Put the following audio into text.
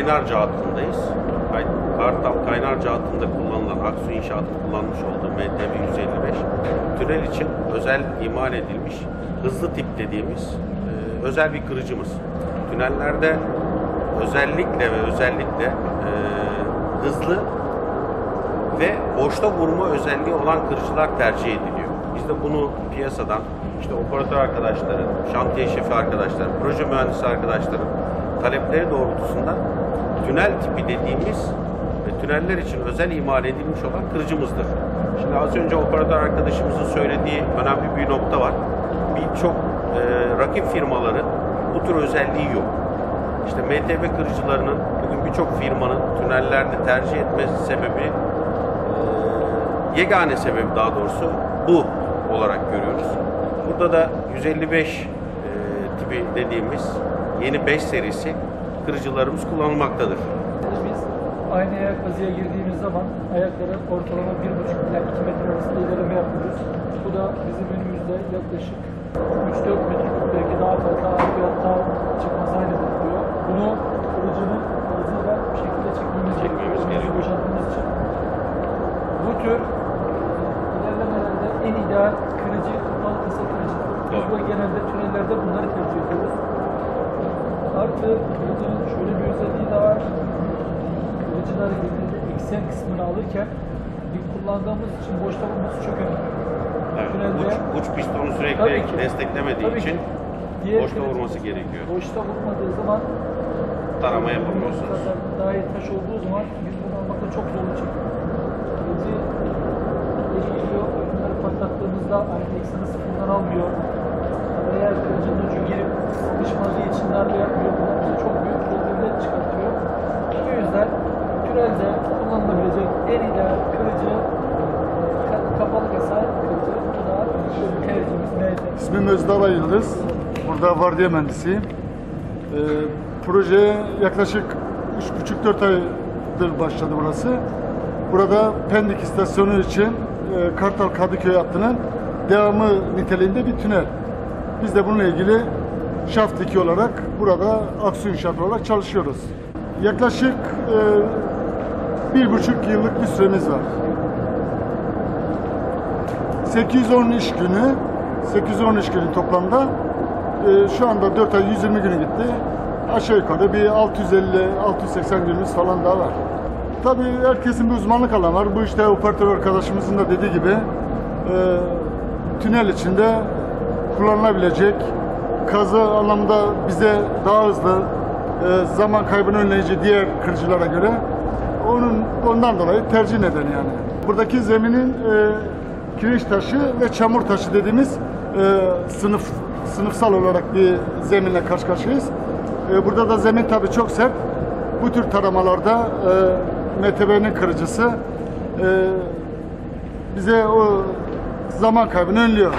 Kaynarca hattındayız. Kartal Kaynarca hattında kullanılan Aksu İnşaat'ın kullanmış olduğu MTB 155 tünel için özel imal edilmiş hızlı tip dediğimiz e, özel bir kırıcımız. Tünellerde özellikle ve özellikle e, hızlı ve boşta vurma özelliği olan kırıcılar tercih ediliyor. Biz de bunu piyasadan işte operatör arkadaşların, şantiye şefi arkadaşların, proje mühendisi arkadaşların talepleri doğrultusunda tünel tipi dediğimiz ve tüneller için özel imal edilmiş olan kırıcımızdır. Şimdi az önce operatör arkadaşımızın söylediği önemli bir nokta var. Birçok e, rakip firmaların bu tür özelliği yok. İşte MTB kırıcılarının bugün birçok firmanın tünellerde tercih etmesi sebebi e, yegane sebebi daha doğrusu bu olarak görüyoruz. Burada da 155 e, tipi dediğimiz yeni 5 serisi kırıcılarımız kullanılmaktadır. Biz aynı ayak kazıya girdiğimiz zaman ayakları ortalama 1,5 ila 2 metre arasında ilerleme yapıyoruz. Bu da bizim önümüzde yaklaşık 3-4 metre belki daha fazla harfiyat daha çıkmasına neden oluyor. Bunu kırıcının hızıyla bir şekilde çekmemiz, Çekmemiz gerekiyor. boşaltmamız için. Bu tür ilerlemelerde en ideal kırıcı kısa kırıcı. Biz bu genelde tünellerde bunları tercih ediyoruz. Artı kılıcının şöyle bir özelliği de var. Kılıcılar genelde eksen kısmını alırken bir kullandığımız için boşta bulması çok önemli. Evet, uç, uç pistonu sürekli ki. desteklemediği Tabii için ki. Boşta vurması gerekiyor. Boşta vurmadığı zaman Tarama yapamıyorsunuz. daha taş olduğu zaman biz bunu almakta çok zorluk çekiyoruz. Kılıcı bunları patlattığımızda aynı ekseni sıfırdan almıyor. Eğer kılıcın ucu girip sıkışmadığı için darbe yapmıyor. Bunlar bize çok büyük problemler çıkartıyor. Bu yüzden türelde kullanılabilecek en ideal kırıcı ka- kapalı kasa kırıcı. Bu da tercihimiz MT. İsmim Özdağ Yıldız. Burada vardiya mühendisiyim. Ee, projeye yaklaşık 3,5-4 aydır başladı burası. Burada Pendik istasyonu için e, Kartal Kadıköy hattının devamı niteliğinde bir tünel. Biz de bununla ilgili şaft 2 olarak burada Aksu İnşaat olarak çalışıyoruz. Yaklaşık e, bir buçuk yıllık bir süremiz var. 810 iş günü, 810 iş günü toplamda e, şu anda 4 ay 120 günü gitti. Aşağı yukarı bir 650-680 günümüz falan daha var. Tabii herkesin bir uzmanlık alanı var. Bu işte operatör arkadaşımızın da dediği gibi e, tünel içinde kullanılabilecek kazı anlamda bize daha hızlı e, zaman kaybını önleyici diğer kırıcılara göre onun ondan dolayı tercih nedeni yani. Buradaki zeminin e, kireç taşı ve çamur taşı dediğimiz e, sınıf sınıfsal olarak bir zeminle karşı karşıyayız. E, burada da zemin tabii çok sert. Bu tür taramalarda e, MTB'nin kırıcısı e, bize o zaman kaybını önlüyor.